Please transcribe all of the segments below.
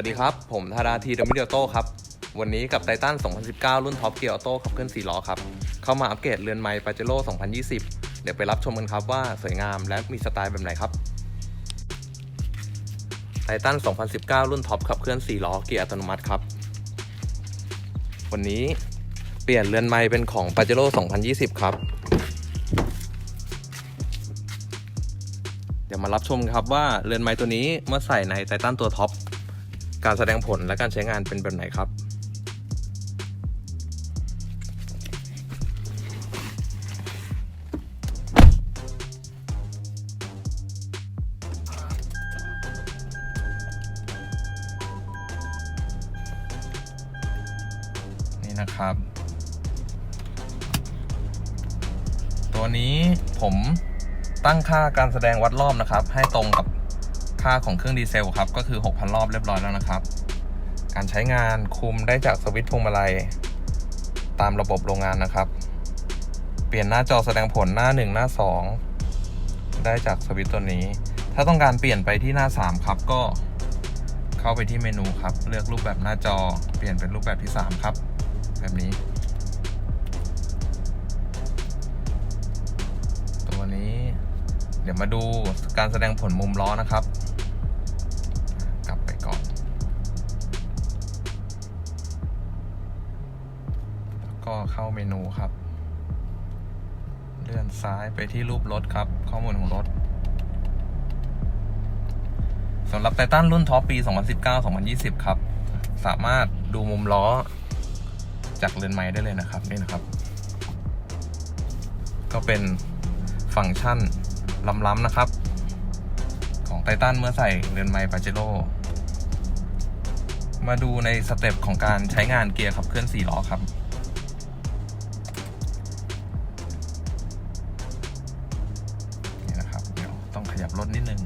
วัสดีครับ ผมธาราทีดมิเดียโต้ครับ วันนี้กับไททัน2019 รุ่นท็อปเกียร์ออโต้ขับเคลื่อน4ล้อครับ เข้ามาอัปเกรดเรือนไม้ปาเจโร่2020 เดี๋ยวไปรับชมกันครับว่าสวยงามและมีสไตล์แบบไหนครับไททัน2019 รุ่นท็อปขับเคลื่อน4ล้อเกียร์อัตโนมัติครับ วันนี้เปลี่ยนเรือนไม้เป็นของปาเจโร่2020 ครับ เดี๋ยวมารับชมครับว่าเรือนไม้ตัวนี้เมื่อใส่ในไททันตัวท็อป การแสดงผลและการใช้งานเป็นแบบไหนครับ นี่นะครับ ตัวนี้ผมตั้งค่าการแสดงวัดรอบนะครับ ให้ตรงกับ ค่าของเครื่องดีเซลครับ ก็คือ 6,000 รอบเรียบร้อยแล้วนะครับ การใช้งานคุมได้จากสวิตช์พวงมาลัย ตามระบบโรงงานนะครับ เปลี่ยนหน้าจอแสดงผลหน้า 1 หน้า 2 ได้จากสวิตช์ตัวนี้ ถ้าต้องการเปลี่ยนไปที่หน้า 3 ครับ ก็เข้าไปที่เมนูครับ เลือกรูปแบบหน้าจอ เปลี่ยนเป็นรูปแบบที่ 3 ครับ แบบนี้ ตัวนี้ เดี๋ยวมาดูการแสดงผลมุมล้อนะครับ ก็เข้าเมนูครับ เลื่อนซ้ายไปที่รูปรถครับ ข้อมูลของรถสำหรับไททันรุ่นท็อปปี 2019-2020 ครับ สามารถดูมุมล้อจากเรือนไม้ได้เลยนะครับนี่นะครับ ก็เป็นฟังก์ชันล้ำๆนะครับ ของไททันเมื่อใส่เรือนไม้ปาเจโร่มาดูในสเต็ปของการใช้งานเกียร์ขับเคลื่อน4ล้อครับ ขยับรถนิดนึง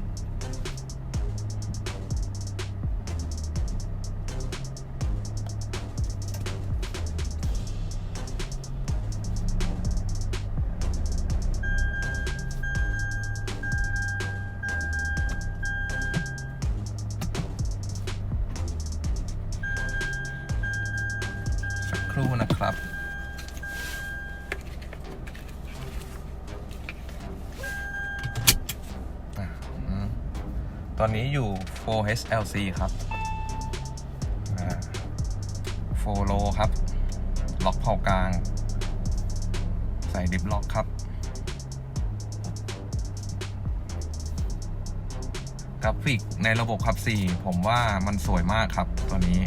สักครู่นะครับ อนนี้อยู่ 4HLC ครับ4 low ครับ ล็อกเผากลาง ใส่ดิฟล็อกครับ กราฟิกในระบบขับ 4 ผมว่ามันสวยมากครับตัวนี้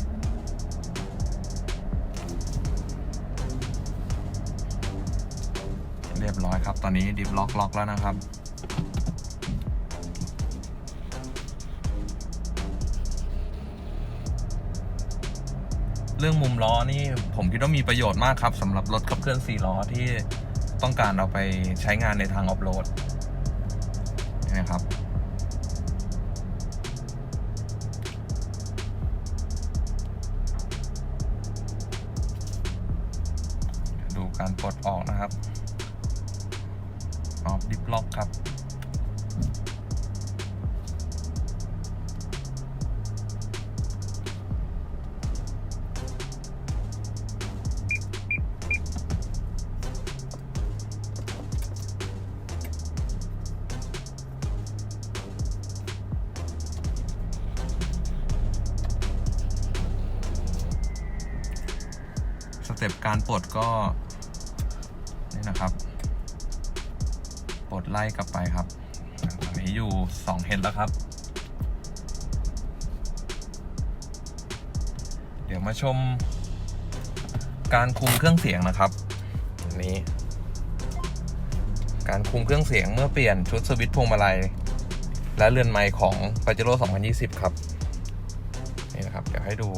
เรียบร้อยครับ ตอนนี้ดิฟล็อกล็อกแล้วนะครับ เรื่องมุมล้อนี่ผมคิดว่ามีประโยชน์มากครับสำหรับรถขับเคลื่อน4ล้อที่ต้องการเอาไปใช้งานในทางออฟโรดนี่นะครับดูการปลดออกนะครับออฟดิฟล็อกครับ เต็ปการปลดก็นี่นะครับ ปลดไล่กลับไปครับตอนนี้อยู่2เฮดแล้วครับ เดี๋ยวมาชมการคุมเครื่องเสียงนะครับอันนี้ การคุมเครื่องเสียงเมื่อเปลี่ยนชุดสวิตช์พวงมาลัย และเรือนไมค์ของ Pajero 2020 ครับ นี่นะครับ เดี๋ยวให้ดู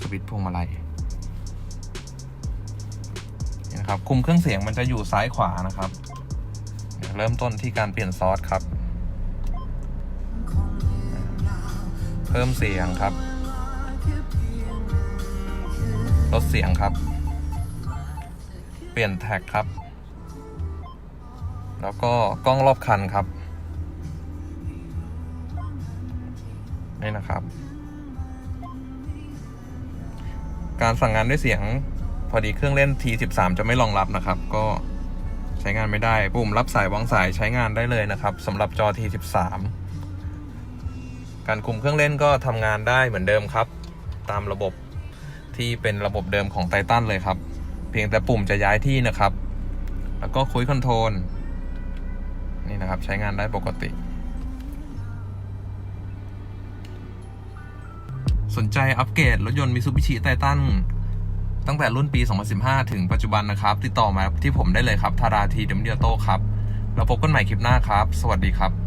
สวิตช์พวงมาลัย นะครับคุมเครื่องเสียงมันจะอยู่ซ้ายขวานะครับเดี๋ยวเริ่มต้นที่การเปลี่ยนซอสครับ เพิ่มเสียงครับ ลดเสียงครับ เปลี่ยนแท็กครับ แล้วก็กล้องรอบคันครับนี่นะครับ การสั่งงานด้วยเสียง พอดีเครื่องเล่น T13 จะไม่รองรับนะครับ ก็ใช้งานไม่ได้ปุ่มรับสายวางสายใช้งานได้เลยนะครับสำหรับจอ T13 การคุมเครื่องเล่นก็ทำงานได้เหมือนเดิมครับ ตามระบบที่เป็นระบบเดิมของไททันเลยครับ เพียงแต่ปุ่มจะย้ายที่นะครับ แล้วก็คุยคอนโทรลนี่นะครับใช้งานได้ปกติ สนใจอัปเกรดรถยนต์ Mitsubishi Titan ตั้งแต่รุ่นปี 2015 ถึงปัจจุบันนะครับ ติดต่อมาที่ผมได้เลยครับทาราทีเดมเดียโตครับแล้วพบกันใหม่คลิปหน้าครับ สวัสดีครับ